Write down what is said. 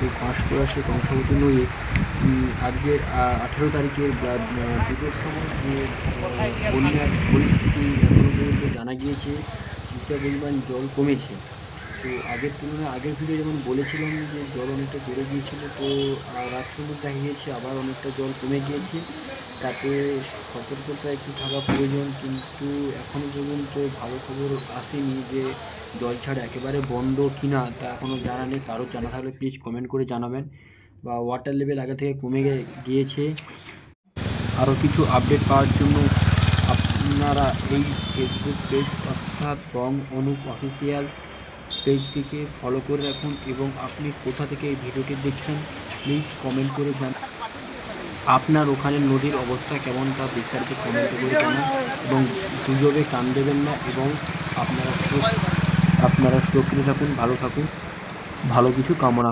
তো পাঁশকুড়া সে কংসাবতী নিয়ে আজকের আঠেরো তারিখের দুটোর সময় যে পরিস্থিতি এখনও পর্যন্ত জানা গিয়েছে, কিছুটা পরিমাণ জল কমেছে। তো আগের তুলনায়, আগের ভিডিও যেমন বলেছিলাম যে, জল অনেকটা বেড়ে গিয়েছিল, তো রাত্রে মধ্যে দেখা গিয়েছে আবার অনেকটা জল কমে গিয়েছে। তাতে সতর্কতা একটু থাকা প্রয়োজন, কিন্তু এখনও পর্যন্ত ভালো খবর আসেনি যে জল ছাড়া একেবারে বন্ধ কি না তা এখনও জানা নেই। কারও জানা থাকলে প্লিজ কমেন্ট করে জানাবেন বা ওয়াটার লেভেল আগে থেকে কমে গিয়েছে। আরও কিছু আপডেট পাওয়ার জন্য আপনারা এই ফেসবুক পেজ অর্থাৎ বং অনুপ অফিসিয়াল পেজটিকে ফলো করে রাখুন এবং আপনি কোথা থেকে এই ভিডিওটি দেখছেন প্লিজ কমেন্ট করে জানান। আপনার ওখানে নদীর অবস্থা কেমন তা বিস্তারিত কমেন্ট করে জানান এবং দুজনে কান দেবেন না এবং আপনারা আপনারা সুরক্ষিত থাকুন, ভালো থাকুন, ভালো কিছু কামনা